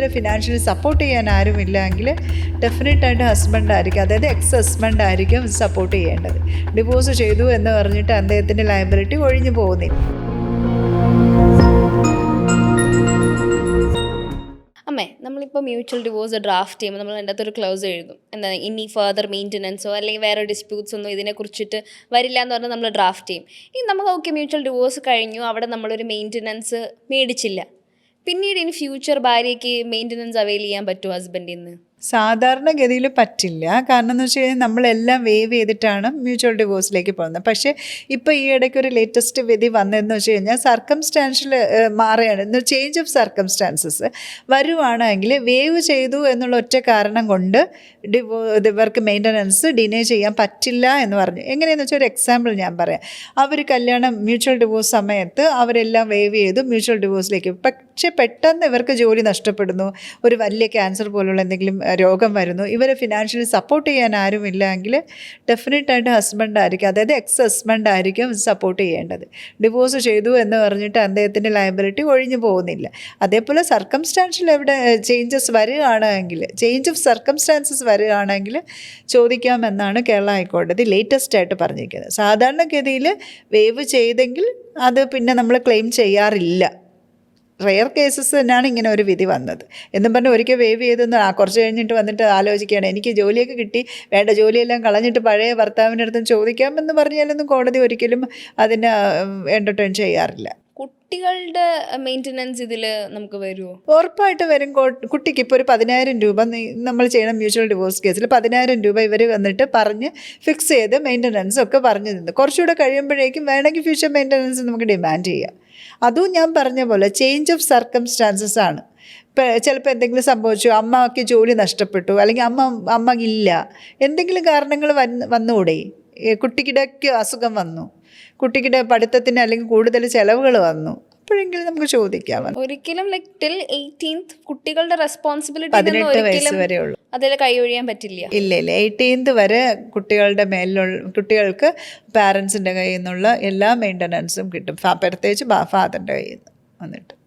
ഇവരെ financially support ചെയ്യാൻ ആരുമില്ല എങ്കിൽ ഡെഫിനറ്റായിട്ട് ഹസ്ബൻഡ് ആയിരിക്കും. അതായത് എക്സ് ഹസ്ബൻഡ് ആയിരിക്കും സപ്പോർട്ട് ചെയ്യേണ്ടത്. ഡിവോഴ്സ് ചെയ്തു എന്ന് പറഞ്ഞിട്ട് അദ്ദേഹത്തിന്റെ ലയബിലിറ്റി ഒഴിഞ്ഞു പോകുന്നില്ല. അമ്മേ നമ്മളിപ്പോൾ മ്യൂച്വൽ ഡിവോഴ്സ് ഡ്രാഫ്റ്റ് ചെയ്യുമ്പോൾ നമ്മൾ അതിന്റെ അകത്തൊരു ക്ലോസ് എഴുതും. എന്താ ഇനി ഫർദർ മെയിന്റനൻസോ അല്ലെങ്കിൽ വേറെ ഡിസ്പ്യൂട്ട്സ് ഒന്നും ഇതിനെ കുറിച്ചിട്ട് വരില്ല എന്ന് പറഞ്ഞാൽ നമ്മൾ ഡ്രാഫ്റ്റ് ചെയ്യും. ഇനി നമുക്ക് ഓക്കെ മ്യൂച്വൽ ഡിവോഴ്സ് കഴിഞ്ഞു. അവിടെ നമ്മളൊരു മെയിന്റനൻസ് മേടിച്ചില്ല. പിന്നീട് ഇനി ഫ്യൂച്ചർ ഭാര്യയ്ക്ക് മെയിന്റനൻസ് അവൈൽ ചെയ്യാൻ പറ്റുമോ ഹസ്ബൻഡിൽ നിന്ന് സാധാരണഗതിയിൽ പറ്റില്ല. കാരണം എന്ന് വെച്ച് കഴിഞ്ഞാൽ നമ്മളെല്ലാം വേവ് ചെയ്തിട്ടാണ് മ്യൂച്വൽ ഡിവോഴ്സിലേക്ക് പോകുന്നത്. പക്ഷേ ഇപ്പോൾ ഈ ഇടയ്ക്ക് ഒരു ലേറ്റസ്റ്റ് വിധി വന്നതെന്ന് വെച്ച് കഴിഞ്ഞാൽ സർക്കംസ്റ്റാൻഷ്യൽ മാറുകയാണ്. ചേഞ്ച് ഓഫ് സർക്കംസ്റ്റാൻസസ് വരുവാണെങ്കിൽ വേവ് ചെയ്തു എന്നുള്ള ഒറ്റ കാരണം കൊണ്ട് ഡിവോ ഇവർക്ക് മെയിന്റനൻസ് ഡിനേ ചെയ്യാൻ പറ്റില്ല എന്ന് പറഞ്ഞു. എങ്ങനെയെന്ന് വെച്ചാൽ ഒരു എക്സാമ്പിൾ ഞാൻ പറയാം. അവർ കല്യാണം മ്യൂച്വൽ ഡിവോഴ്സ് സമയത്ത് അവരെല്ലാം വേവ് ചെയ്തു മ്യൂച്വൽ ഡിവോഴ്സിലേക്ക് പക്ഷേ പെട്ടെന്ന് ഇവർക്ക് ജോലി നഷ്ടപ്പെടുന്നു. ഒരു വലിയ ക്യാൻസർ പോലുള്ള എന്തെങ്കിലും രോഗം വരുന്നു. ഇവരെ ഫിനാൻഷ്യലി സപ്പോർട്ട് ചെയ്യാൻ ആരുമില്ല എങ്കിൽ ഡെഫിനറ്റായിട്ട് ഹസ്ബൻഡ് ആയിരിക്കും. അതായത് എക്സ് ഹസ്ബൻഡ് ആയിരിക്കും സപ്പോർട്ട് ചെയ്യേണ്ടത്. ഡിവോഴ്സ് ചെയ്തു എന്ന് പറഞ്ഞിട്ട് അദ്ദേഹത്തിന്റെ ലയബിലിറ്റി ഒഴിഞ്ഞു പോകുന്നില്ല. അതേപോലെ സർക്കംസ്റ്റാൻഷ്യൽ എവിടെ ചേഞ്ചസ് വരികയാണെങ്കിൽ ചേഞ്ച് ഓഫ് സർക്കംസ്റ്റാൻസസ് വരികയാണെങ്കിൽ ചോദിക്കാമെന്നാണ് കേരള ഹൈക്കോടതി ലേറ്റസ്റ്റ് ആയിട്ട് പറഞ്ഞിരിക്കുന്നത്. സാധാരണഗതിയിൽ വേവ് ചെയ്തെങ്കിൽ അത് പിന്നെ നമ്മൾ ക്ലെയിം ചെയ്യാറില്ല. റെയർ കേസസ് തന്നെയാണ് ഇങ്ങനെ ഒരു വിധി വന്നത്. എന്നും പറഞ്ഞ് ഒരിക്കൽ വേവ് ചെയ്തെന്ന് ആ കുറച്ച് കഴിഞ്ഞിട്ട് വന്നിട്ട് ആലോചിക്കുകയാണ് എനിക്ക് ജോലിയൊക്കെ കിട്ടി വേണ്ട ജോലിയെല്ലാം കളഞ്ഞിട്ട് പഴയ ഭർത്താവിന്റെ അടുത്തും ചോദിക്കാമെന്ന് പറഞ്ഞാലൊന്നും കോടതി ഒരിക്കലും അതിനെ എന്റർടൈൻ ചെയ്യാറില്ല. കുട്ടികളുടെ മെയിന്റനൻസ് ഇതിൽ നമുക്ക് വരുമോ ഉറപ്പായിട്ട് വരും കുട്ടിക്ക് ഇപ്പോൾ ഒരു പതിനായിരം രൂപ നമ്മൾ ചെയ്യണം മ്യൂച്വൽ ഡിവോഴ്സ് കേസിൽ പതിനായിരം രൂപ ഇവർ വന്നിട്ട് പറഞ്ഞ് ഫിക്സ് ചെയ്ത് മെയിന്റനൻസ് ഒക്കെ പറഞ്ഞു തന്നു. കുറച്ചുകൂടെ കഴിയുമ്പോഴേക്കും വേണമെങ്കിൽ ഫ്യൂച്ചർ മെയിന്റനൻസ് നമുക്ക് ഡിമാൻഡ് ചെയ്യാം. അതും ഞാൻ പറഞ്ഞ പോലെ ചേഞ്ച് ഓഫ് സർക്കംസ്റ്റാൻസസ് ആണ്. ചിലപ്പോൾ എന്തെങ്കിലും സംഭവിച്ചു അമ്മയ്ക്ക് ജോലി നഷ്ടപ്പെട്ടു അല്ലെങ്കിൽ അമ്മ അമ്മ ഇല്ല എന്തെങ്കിലും കാരണങ്ങൾ വന്ന് വന്നുകൂടെ? കുട്ടിക്കിടയ്ക്ക് അസുഖം വന്നു. കുട്ടിക്കിടെ പഠിത്തത്തിന് അല്ലെങ്കിൽ കൂടുതൽ ചിലവുകൾ വന്നു. അപ്പോഴെങ്കിലും നമുക്ക് ചോദിക്കാം. ഒരിക്കലും ലൈക് ടിൽ എയ്റ്റീൻത് കുട്ടികളുടെ റെസ്പോൺസിബിലിറ്റി പതിനെട്ട് വയസ്സ് ഒരിക്കലും വരെ ഉള്ളൂ. അതിൽ കൈയൊഴിയാൻ പറ്റില്ല. ഇല്ല ഇല്ല. എയ്റ്റീൻത് വരെ കുട്ടികളുടെ മേലിലുള്ള കുട്ടികൾക്ക് പാരൻസിന്റെ കയ്യിൽ നിന്നുള്ള എല്ലാ മെയിന്റനൻസും കിട്ടും. പ്രത്യേകിച്ച് ഫാദറിന്റെ കയ്യിൽ നിന്ന് വന്നിട്ട്.